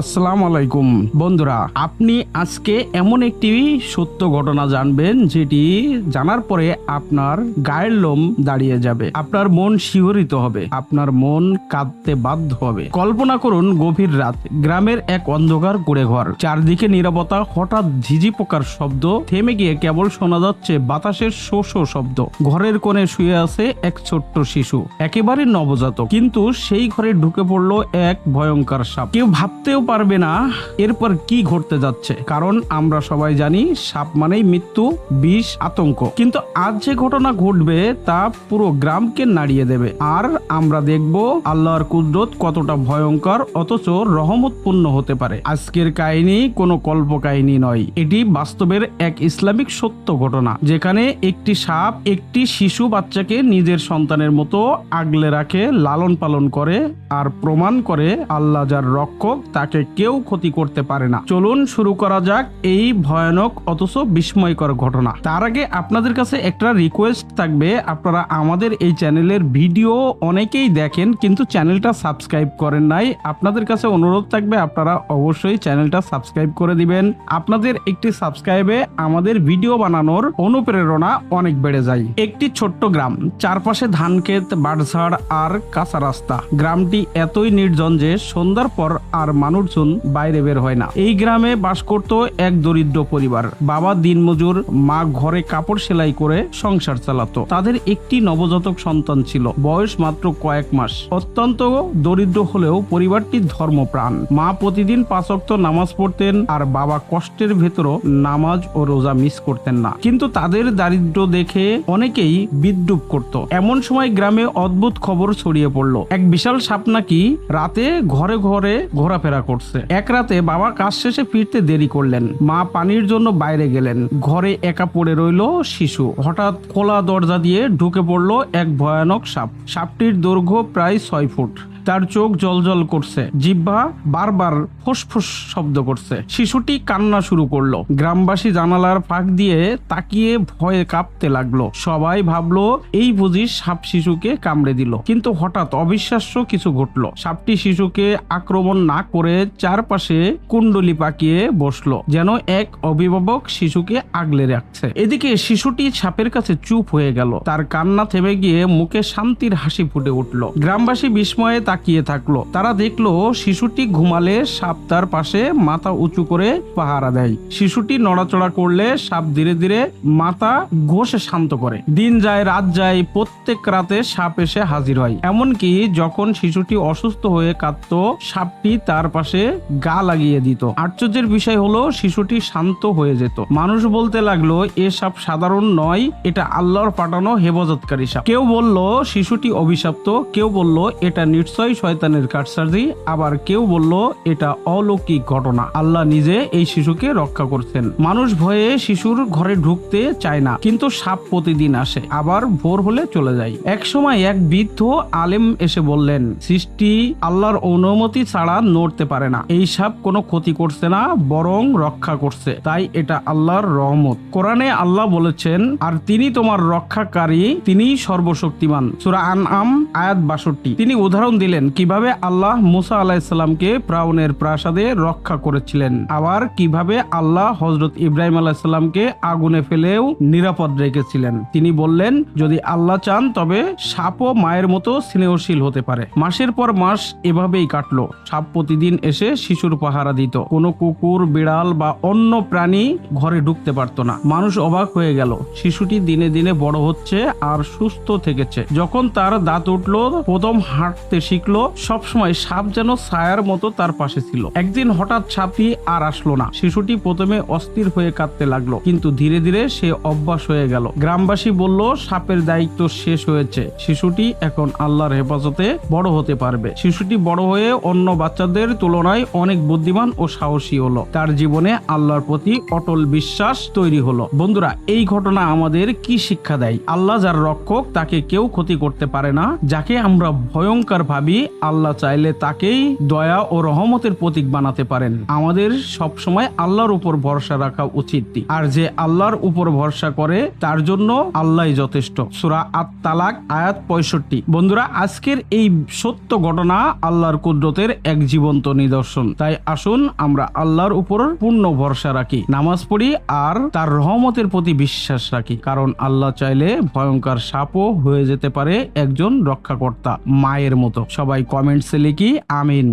আসসালামু আলাইকুম বন্ধুরা, আপনি আজকে এমন একটি সত্য ঘটনা জানবেন, যেটি জানার পরে আপনার গায়ের লোম দাঁড়িয়ে যাবে। আপনার মন শিহরিত হবে, আপনার মন কাঁদতে বাধ্য হবে। কল্পনা করুন, গভীর রাত, গ্রামের এক অন্ধকার কুড়ে ঘর চারদিকে নিরাপত্তা হঠাৎ ঝিঝি পোকার শব্দ, থেমে গিয়ে কেবল শোনা যাচ্ছে বাতাসের শো শো শব্দ। ঘরের কোণে শুয়ে আছে এক ছোট্ট শিশু, একেবারে নবজাতক। কিন্তু সেই ঘরে ঢুকে পড়ল এক ভয়ঙ্কর সাপ। কেউ ভাবতেও পারবে না। এরপর কি ঘটতে যাচ্ছে? কারণ আমরা সবাই জানি, সাপ মানেই মৃত্যু, বিষ, আতঙ্ক। কিন্তু আজ যে ঘটনা ঘটবে, তা পুরো গ্রামকে নাড়িয়ে দেবে। আর আমরা দেখব আল্লাহর কুদরত কতটা ভয়ঙ্কর, অথচ রহমতপূর্ণ হতে পারে। আজকের কাহিনী কোনো কল্প কাহিনী নয়। এটি বাস্তবের এক ইসলামিক সত্য ঘটনা, যেখানে একটি সাপ একটি শিশু বাচ্চাকে নিজের সন্তানের মতো আগলে রাখে লালন পালন করে, আর প্রমাণ করে আল্লাহ যার রক্ষক তাকে কেউ ক্ষতি করতে পারে না। চলুন শুরু করা যাক এই ভয়ানক অথচ বিস্ময়কর ঘটনা। তার আগে আপনাদের কাছে একটা রিকোয়েস্ট থাকবে। আপনারা আমাদের এই চ্যানেলের ভিডিও অনেকেই দেখেন, কিন্তু চ্যানেলটা সাবস্ক্রাইব করেন নাই। আপনাদের কাছে অনুরোধ থাকবে, আপনারা অবশ্যই চ্যানেলটা সাবস্ক্রাইব করে দিবেন। আপনাদের একটি সাবস্ক্রাইবে আমাদের ভিডিও বানানোর অনুপ্রেরণা অনেক বেড়ে যায়। একটি ছোট্ট গ্রাম, চারপাশে ধান ক্ষেত বাড়ঝাড় আর কাঁচা রাস্তা। গ্রামটি এতই নির্জন যে সন্ধ্যার পর আর মানুষজন বাইরে বের হয় না। এই গ্রামে বাস করত এক দরিদ্র পরিবার। বাবা দিনমজুর, মা ঘরে কাপড় সেলাই করে সংসার চালাতো। তাদের একটি নবজাতক সন্তান ছিল, বয়স মাত্র কয়েক মাস। অত্যন্ত দরিদ্র হলেও পরিবারটি ধর্মপ্রাণ। মা প্রতিদিন পাঁচক্ত নামাজ পড়তেন আর বাবা কষ্টের ভেতরও নামাজ ও রোজা মিস করতেন না। কিন্তু তাদের দারিদ্র দেখে অনেকেই বিদ্রুপ করত। এমন সময় গ্রামে অদ্ভুত খবর ছড়িয়ে পড়ল। এক বিশাল সাপ নাকি রাতে ঘরে ঘরে ঘোরাফেরা করছে। এক রাতে বাবা কাজ শেষে ফিরতে দেরি করলেন। মা পানির জন্য বাইরে গেলেন। ঘরে একা পড়ে রইল শিশু। হঠাৎ খোলা দরজা দিয়ে ঢুকে পড়ল এক ভয়ানক সাপ। সাপটির দৈর্ঘ্য প্রায় ছয় ফুট। তার চোখ জলজল করছে। জিব্বা বারবার ফোসফোস শব্দ করছে। শিশুটি কান্না শুরু করল। গ্রামবাসী জানালার ফাঁক দিয়ে তাকিয়ে ভয়ে কাঁপতে লাগল। সবাই ভাবলো, এই বুঝি সাপ শিশুকে কামড়ে দিল। কিন্তু হঠাৎ অবিশ্বাস্য কিছু ঘটলো। সাপটি শিশুকে আক্রমণ না করে চারপাশে কুণ্ডলি পাকিয়ে বসল, যেন এক অভিভাবক শিশুকে আগলে রাখছে। এদিকে শিশুটি সাপের কাছে চুপ হয়ে গেল। তার কান্না থেমে গিয়ে মুখে শান্তির হাসি ফুটে উঠল। গ্রামবাসী বিস্ময়ে তাকিয়ে থাকল। তারা দেখল শিশুটি ঘুমালে সাপ তার পাশে মাথা উঁচু করে পাহারা দেয়। শিশুটি নড়াচড়া করলে সাপ ধীরে ধীরে মাথা ঘষে শান্ত করে। দিন যায়, রাত যায়, প্রত্যেক রাতে সাপ এসে হাজির হয়। এমনকি যখন শিশুটি অসুস্থ হয়ে কাঁদত, সাপটি তার পাশে গা লাগিয়ে দিত। আশ্চর্যের বিষয় হলো, শিশুটি শান্ত হয়ে যেত। মানুষ বলতে লাগল, এ সাপ সাধারণ নয়, এটা আল্লাহর পাঠানো হেফাজতকারী সাপ। কেউ বলল, শিশুটি অভিশপ্ত। কেউ বলল, এটা নিশ্চয় শয়তানের কাটসার্জি আবার কেউ বলল, এটা অলৌকিক ঘটনা। আল্লাহ নিজে এই শিশুকে রক্ষা করছেন। মানুষ ভয়ে শিশুর ঘরে ঢুকতে চায় না, কিন্তু সাপ প্রতিদিন আসে, আবার ভোর হলে চলে যায়। এক সময় এক বৃদ্ধ আলেম এসে বললেন, সৃষ্টি আল্লাহর অনুমতি ছাড়া নড়তে পারে না। এই সাপ কোনো ক্ষতি করছে না, বরং রক্ষা করছে। তাই এটা আল্লাহর রহমত। কোরআনে আল্লাহ বলেছেন, আর তিনি তোমার রক্ষাকারী, তিনি সর্বশক্তিমান। সুরা আন আম আয়াত বাষট্টি। তিনি উদাহরণ দিলেন, কীভাবে আল্লাহ মুসা আলাহিসাল্লামকে ফ্রাউনের প্রাসাদে রক্ষা করেছিলেন। আবার কীভাবে আল্লাহ হজরত ইব্রাহিম আলাহিসাল্লামকে আগুনে ফেলেও নিরাপদ রেখেছিলেন। তিনি বললেন, যদি আল্লাহ চান, তবে সাপও মায়ের মতো স্নেহশীল হতে পারে। মাসের পর মাস এভাবেই কাটলো। সাপ প্রতিদিন এসে শিশুর পাহারা দিত। কোনো কুকুর, বিড়াল বা অন্য প্রাণী ঘরে ঢুকতে পারতো না। মানুষ অবাক হয়ে গেল। শিশুটি দিনে দিনে বড় হচ্ছে আর সুস্থ থেকেছে। যখন তার দাঁত উঠল, প্রথম হাঁটতে শিখলো, সবসময় সাপ যেন ছায়ার মতো তার পাশে ছিল। একদিন হঠাৎ সাপটি আর আসলো না। শিশুটি প্রথমে অস্থির হয়ে কাঁদতে লাগল, কিন্তু ধীরে ধীরে সে অভ্যাস হয়ে গেল। গ্রামবাসী বলল, সাপের দায়িত্ব শেষ হয়েছে। শিশুটি এখন আল্লাহর হেফাজতে বড় হতে পারবে। শিশুটি বড় হয়ে অন্য বাচ্চাদের তুলনায় অনেক বুদ্ধিমান ও সাহসী হলো। তার জীবনে আল্লাহর প্রতি অটল বিশ্বাস তৈরি হলো। বন্ধুরা, এই ঘটনা আমাদের কি শিক্ষা দেয়? আল্লাহ যার রক্ষক, তাকে কেউ ক্ষতি করতে পারে না। যাকে আমরা ভয়ঙ্কর ভাবি, আল্লাহ চাইলে তাকেই দয়া ও রহমতের প্রতীক বানাতে পারেন। আমাদের সব সময় আল্লাহর উপর ভরসা রাখা উচিত। আর যে আল্লাহর উপর ভরসা করে, তার জন্য আল্লাহই যথেষ্ট। সুরা আত তালাক আয়াত পঁয়ষট্টি। বন্ধুরা, আজকের এই সত্য ঘটনা আল্লাহর কুদরতের এক জীবন্ত নিদর্শন। তাই আসুন আমরা আল্লাহর উপর পূর্ণ ভরসা রাখি, নামাজ পড়ি আর তার রহমতের প্রতি বিশ্বাস রাখি। কারণ আল্লাহ চাইলে ভয়ঙ্কর সাপও হয়ে যেতে পারে একজন রক্ষাকর্তা মায়ের মতো। সবাই কমেন্টসে লিখি, আমিন।